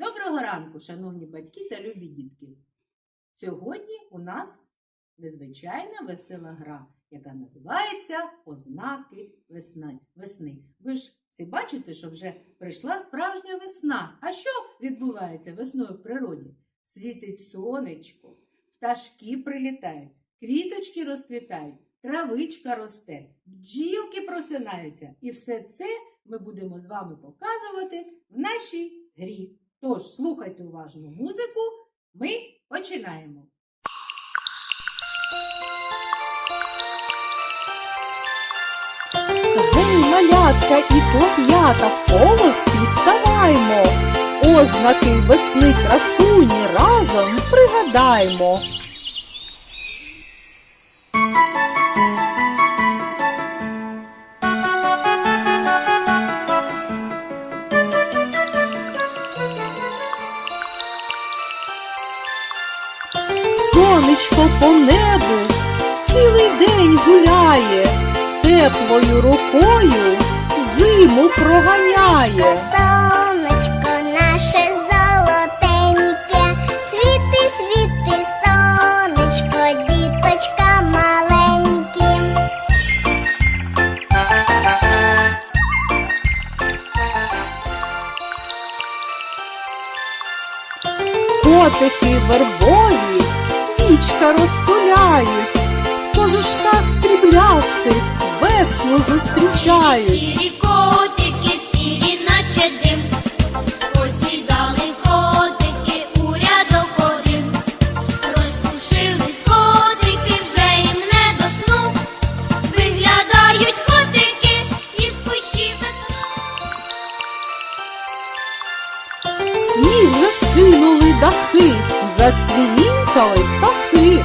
Доброго ранку, шановні батьки та любі дітки. Сьогодні у нас незвичайна весела гра, яка називається Ознаки весни. Ви ж всі бачите, що вже прийшла справжня весна. А що відбувається весною в природі? Світить сонечко, пташки прилітають, квіточки розквітають, травичка росте, бджілки просинаються. І все це ми будемо з вами показувати в нашій грі. Тож слухайте уважно музику, ми починаємо. Малятка і хлоп'ята, в коло всі ставаймо. Ознаки весни красуні разом пригадаймо. Сонечко по небу цілий день гуляє, теплою рукою зиму проганяє. Сонечко наше золотеньке, світи, світи, сонечко, діточка маленькі. Котики вербові вічка розтуляють, в кожушках сріблястих весну зустрічають. Сірі котики, сірі, наче дим, посідали котики у рядок один, розпушились котики, вже їм не до сну, виглядають котики із кущів весну. Сніг вже скинули дахи, зацвінінькали птахи.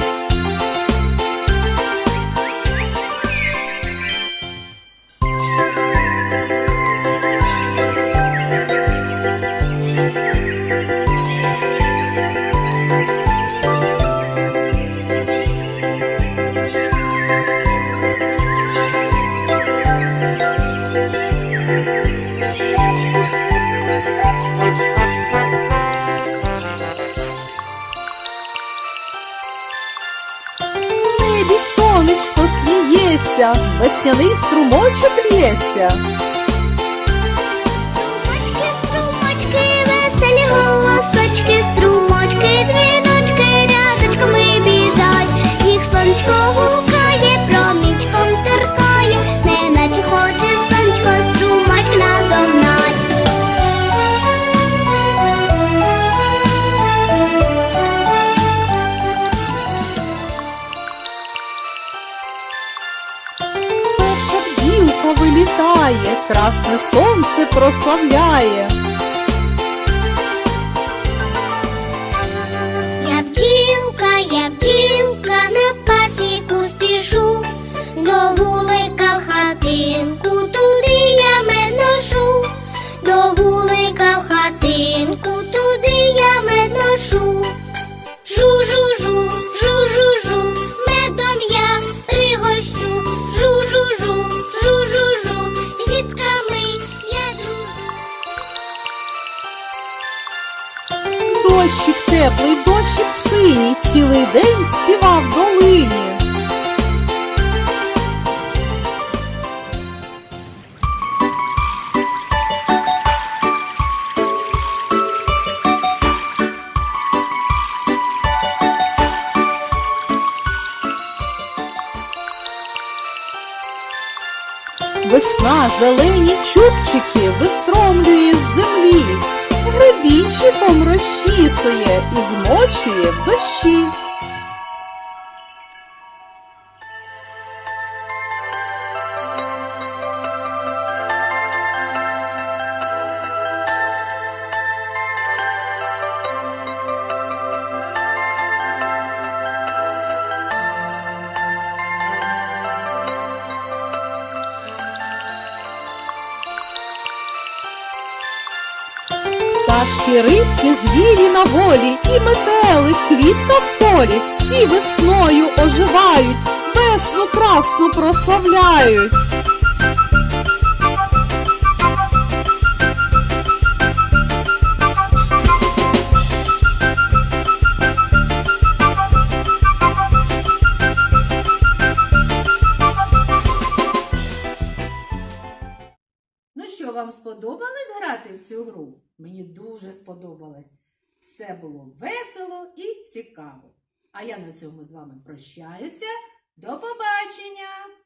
Весняний струмочок лється. Красне сонце прославляє. Дощик теплий, дощик синій, цілий день співав долині. Весна зелені чубчики вистромлює з землі, гребінчиком розчісує і змочує в дощі. Пташки, рибки, звірі на волі, і метелик, квітка в полі, всі весною оживають, весну красну прославляють. Вам сподобалось грати в цю гру? Мені дуже сподобалось. Все було весело і цікаво. А я на цьому з вами прощаюся. До побачення!